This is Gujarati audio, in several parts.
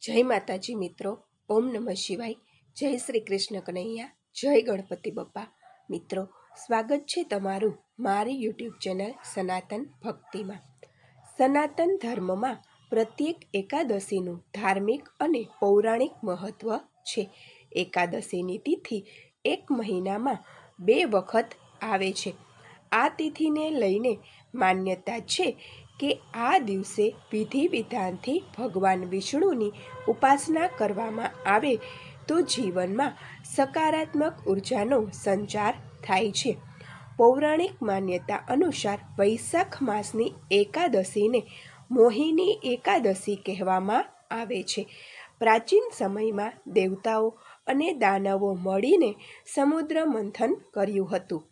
જય માતાજી મિત્રો, ઓમ નમઃ શિવાય, જય શ્રી કૃષ્ણ કનૈયા, જય ગણપતિ બપ્પા. મિત્રો, સ્વાગત છે તમારું મારી યુટ્યુબ ચેનલ સનાતન ભક્તિમાં. સનાતન ધર્મમાં પ્રત્યેક એકાદશીનું ધાર્મિક અને પૌરાણિક મહત્વ છે. એકાદશીની તિથિ એક મહિનામાં બે વખત આવે છે. આ તિથિને લઈને માન્યતા છે કે આ દિવસે વિધિ વિધાનથી ભગવાન વિષ્ણુની ઉપાસના કરવામાં આવે તો જીવનમાં સકારાત્મક ઉર્જાનો સંચાર થાય છે. પૌરાણિક માન્યતા અનુસાર વૈશાખ માસની એકાદશીને મોહિની એકાદશી કહેવામાં આવે છે. પ્રાચીન સમયમાં દેવતાઓ અને દાનવો મળીને સમુદ્ર મંથન કર્યું હતું.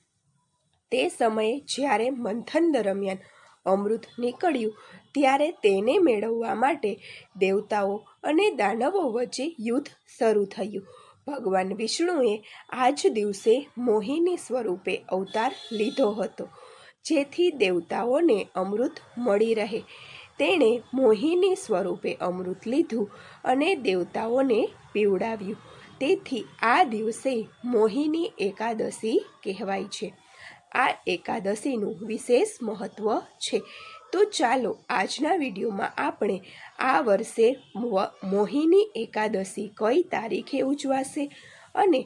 તે સમયે જ્યારે મંથન દરમિયાન અમૃત નીકળ્યું ત્યારે તેને મેળવવા માટે દેવતાઓ અને દાનવો વચ્ચે યુદ્ધ શરૂ થયું. ભગવાન વિષ્ણુએ આ જ દિવસે મોહિની સ્વરૂપે અવતાર લીધો હતો, જેથી દેવતાઓને અમૃત મળી રહે. તેણે મોહિની સ્વરૂપે અમૃત લીધું અને દેવતાઓને પીવડાવ્યું. તેથી આ દિવસે મોહિની એકાદશી કહેવાય છે. આ એકાદશીનું વિશેષ મહત્ત્વ છે. તો ચાલો આજના વિડીયોમાં આપણે આ વર્ષે મોહિની એકાદશી કઈ તારીખે ઉજવાશે અને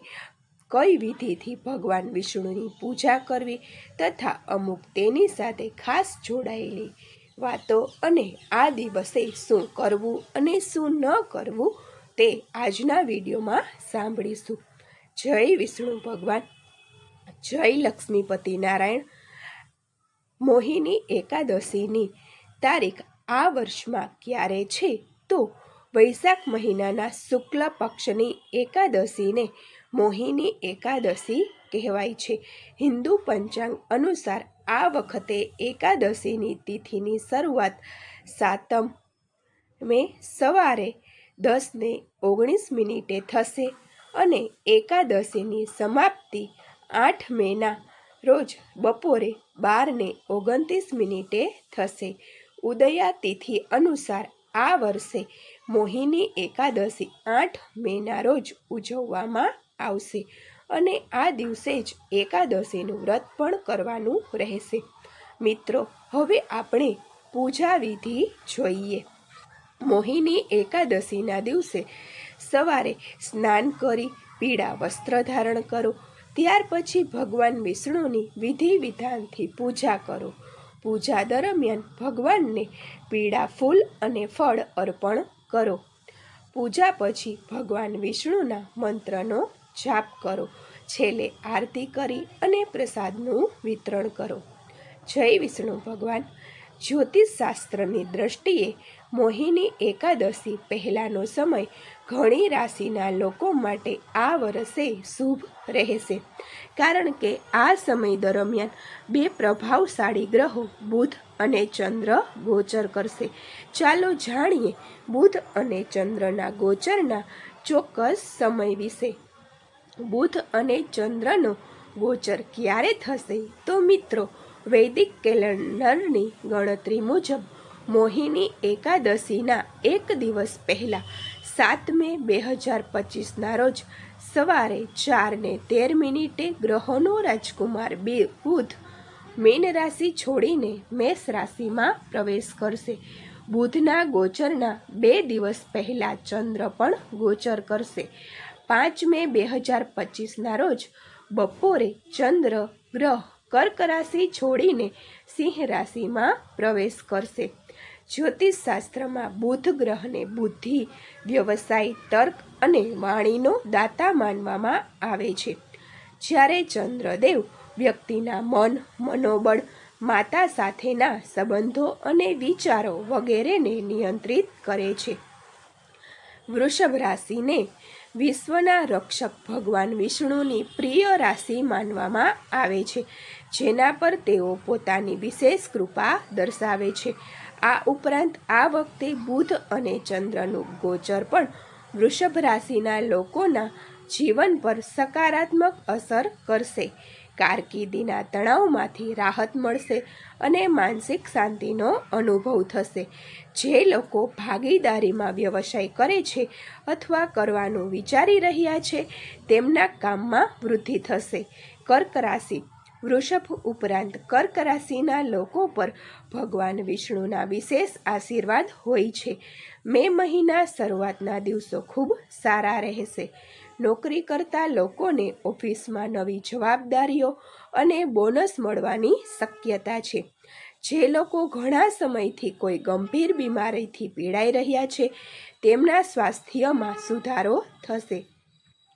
કઈ વિધિથી ભગવાન વિષ્ણુની પૂજા કરવી તથા અમુક તેની સાથે ખાસ જોડાયેલી વાતો અને આ દિવસે શું કરવું અને શું ન કરવું તે આજના વિડીયોમાં સાંભળીશું. જય વિષ્ણુ ભગવાન. જય લક્ષ્મીપતિ નારાયણ મોહિની એકાદશીની તારીખ આ વર્ષમાં ક્યારે છે? તો વૈશાખ મહિનાના શુક્લ પક્ષની એકાદશીને મોહિની એકાદશી કહેવાય છે. હિન્દુ પંચાંગ અનુસાર આ વખતે એકાદશીની તિથિની શરૂઆત સાતમ મે સવારે દસને ઓગણીસ મિનિટે થશે અને એકાદશીની સમાપ્તિ આઠ મેના રોજ બપોરે બારને ઓગણત્રીસ મિનિટે થશે. ઉદયા તિથિ અનુસાર આ વર્ષે મોહિની એકાદશી આઠ મેના રોજ ઉજવવામાં આવશે અને આ દિવસે જ એકાદશીનું વ્રત પણ કરવાનું રહેશે. મિત્રો, હવે આપણે પૂજા વિધિ જોઈએ. મોહિની એકાદશીના દિવસે સવારે સ્નાન કરી પીળા વસ્ત્ર ધારણ કરો ત્યાર પછી ભગવાન વિષ્ણુની વિધિ વિધાનથી પૂજા કરો. પૂજા દરમિયાન ભગવાનને પીળા ફૂલ અને ફળ અર્પણ કરો. પૂજા પછી ભગવાન વિષ્ણુના મંત્રનો જાપ કરો. છેલ્લે આરતી કરી અને પ્રસાદનું વિતરણ કરો. જય વિષ્ણુ ભગવાન. જ્યોતિષ દૃષ્ટિએ મોહિની એકાદશી પહેલાંનો સમય ઘણી રાશિના લોકો માટે આ વર્ષે શુભ રહેશે. કારણ કે આ સમય દરમિયાન બે પ્રભાવશાળી ગ્રહો બુધ અને ચંદ્ર ગોચર કરશે. ચાલો જાણીએ બુધ અને ચંદ્રના ગોચરના ચોક્કસ સમય વિશે. બુધ અને ચંદ્રનો ગોચર ક્યારે થશે? તો મિત્રો વૈદિક કેલેન્ડરની ગણતરી મુજબ મોહિની એકાદશીના એક દિવસ પહેલાં સાત મે બે હજાર પચીસના રોજ સવારે ચારને તેર મિનિટે ગ્રહોનો રાજકુમાર બે બુધ મીન રાશિ છોડીને મેષ રાશિમાં પ્રવેશ કરશે. બુધના ગોચરના બે દિવસ પહેલાં ચંદ્ર પણ ગોચર કરશે. પાંચ મે બે હજાર પચીસના રોજ બપોરે ચંદ્ર ગ્રહ કર્ક રાશિ છોડીને સિંહ રાશિમાં પ્રવેશ કરશે. જ્યોતિષ શાસ્ત્રમાં બુધ ગ્રહને બુદ્ધિ, વ્યવસાય, તર્ક અને વાણીનો દાતા માનવામાં આવે છે. જ્યારે ચંદ્રદેવ વ્યક્તિના મન, મનોબળ, માતા સાથેના સંબંધો અને વિચારો વગેરેને નિયંત્રિત કરે છે. વૃષભ રાશિને વિશ્વના રક્ષક ભગવાન વિષ્ણુની પ્રિય રાશિ માનવામાં આવે છે, જેના પર તેઓ પોતાની વિશેષ કૃપા દર્શાવે છે. આ ઉપરાંત આ વખતે બુધ અને ચંદ્રનું ગોચર પણ વૃષભ રાશિના લોકોના જીવન પર સકારાત્મક અસર કરશે. કારકિર્દીના તણાવમાંથી રાહત મળશે અને માનસિક શાંતિનો અનુભવ થશે. જે લોકો ભાગીદારીમાં વ્યવસાય કરે છે અથવા કરવાનું વિચારી રહ્યા છે, તેમના કામમાં વૃદ્ધિ થશે. કર્ક રાશિ. વૃષભ ઉપરાંત કર્ક રાશિના લોકો પર ભગવાન વિષ્ણુના વિશેષ આશીર્વાદ હોય છે. મે મહિના શરૂઆતના દિવસો ખૂબ સારા રહેશે. નોકરી કરતા લોકોને ઓફિસમાં નવી જવાબદારીઓ અને બોનસ મળવાની શક્યતા છે. જે લોકો ઘણા સમયથી કોઈ ગંભીર બીમારીથી પીડાઈ રહ્યા છે, તેમના સ્વાસ્થ્યમાં સુધારો થશે.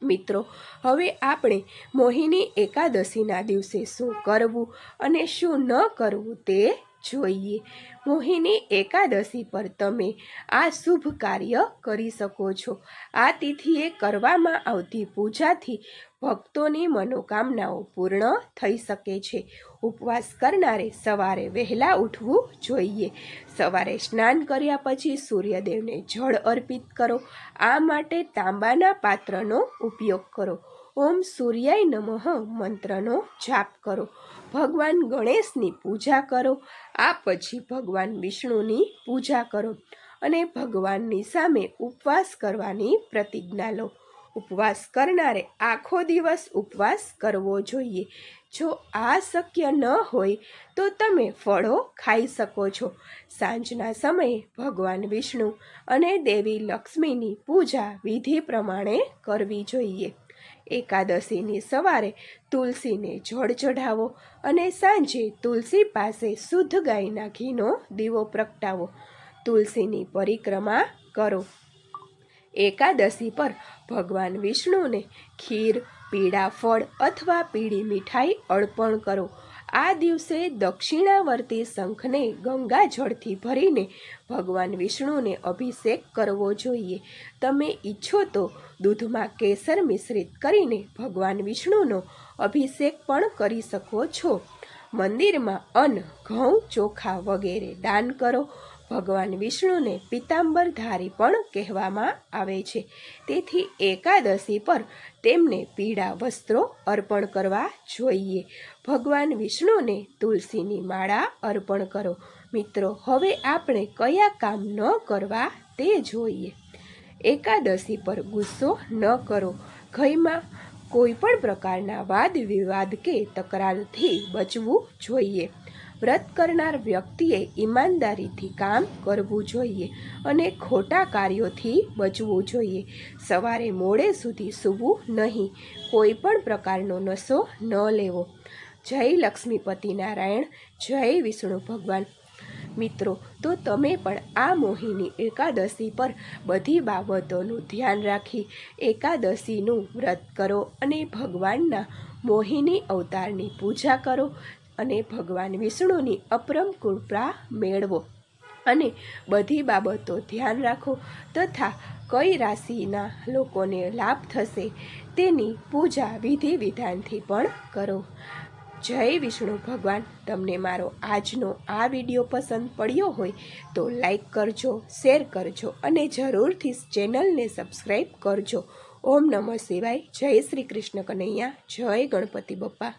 મિત્રો, હવે આપણે મોહિની એકાદશીના દિવસે શું કરવું અને શું ન કરવું તે જોઈએ. મોહિની એકાદશી પર તમે આ શુભ કાર્ય કરી શકો છો. આ તિથિએ કરવામાં આવતી પૂજાથી ભક્તોની મનોકામનાઓ પૂર્ણ થઈ શકે છે. ઉપવાસ કરનારે સવારે વહેલા ઉઠવું જોઈએ. સવારે સ્નાન કર્યા પછી સૂર્યદેવને જળ અર્પિત કરો. આ માટે તાંબાના પાત્રનો ઉપયોગ કરો. ઓમ સૂર્યાય નમઃ મંત્રનો જાપ કરો. ભગવાન ગણેશની પૂજા કરો, આ પછી ભગવાન વિષ્ણુની પૂજા કરો અને ભગવાનની સામે ઉપવાસ કરવાની પ્રતિજ્ઞા લો. ઉપવાસ કરનારે આખો દિવસ ઉપવાસ કરવો જોઈએ. જો આ શક્ય ન હોય, તો તમે ફળો ખાઈ શકો છો. સાંજના સમયે ભગવાન વિષ્ણુ અને દેવી લક્ષ્મીની પૂજા વિધિ પ્રમાણે કરવી જોઈએ. એકાદશીની સવારે તુલસીને જળ ચઢાવો અને સાંજે તુલસી પાસે શુદ્ધ ગાયના ઘીનો દીવો પ્રગટાવો. તુલસીની પરિક્રમા કરો. એકાદશી પર ભગવાન વિષ્ણુને ખીર, પીળા ફળ અથવા પીળી મીઠાઈ અર્પણ કરો. આ દિવસે દક્ષિણાવર્તી શંખને ગંગા જળથી ભરીને ભગવાન વિષ્ણુને અભિષેક કરવો જોઈએ. તમે ઈચ્છો તો દૂધમાં કેસર મિશ્રિત કરીને ભગવાન વિષ્ણુનો અભિષેક પણ કરી શકો છો. મંદિરમાં અન્ન, ઘઉં, ચોખા વગેરે દાન કરો. ભગવાન વિષ્ણુને પિતાંબરધારી પણ કહેવામાં આવે છે. તેથી એકાદશી પર તેમને પીળા વસ્ત્રો અર્પણ કરવા જોઈએ. ભગવાન વિષ્ણુને તુલસીની માળા અર્પણ કરો. મિત્રો, હવે આપણે કયા કામ ન કરવા તે જોઈએ. એકાદશી પર ગુસ્સો ન કરો. ઘયમાં કોઈ પણ પ્રકારના વાદ વિવાદ કે તકરારથી બચવું જોઈએ. વ્રત કરનાર વ્યક્તિએ ઈમાનદારીથી કામ કરવું જોઈએ અને ખોટા કાર્યોથી બચવું જોઈએ. સવારે મોડે સુધી સૂવું નહીં, કોઈ પણ પ્રકારનો નશો ન લેવો. જય લક્ષ્મીપતિ નારાયણ, જય વિષ્ણુ ભગવાન. મિત્રો, તો તમે પણ આ મોહિની એકાદશી પર બધી બાબતોનું ધ્યાન રાખી એકાદશીનું વ્રત કરો અને ભગવાનના મોહિની અવતારની પૂજા કરો. અને ભગવાન વિષ્ણુની અપરમ કૃપા મેળવો. અને બધી બાબતો ધ્યાન રાખો તથા કઈ રાશિના લોકોને લાભ થશે તેની પૂજા વિધિ વિધાનથી પણ કરો. જય વિષ્ણુ ભગવાન, તમને મારો આજનો આ વીડિયો પસંદ પડ્યો હોય તો લાઈક કરજો, શેર કરજો અને જરૂરથી ચેનલને સબસ્ક્રાઈબ કરજો. ઓમ નમઃ શિવાય. જય શ્રી કૃષ્ણ કનૈયા. જય ગણપતિ બપ્પા.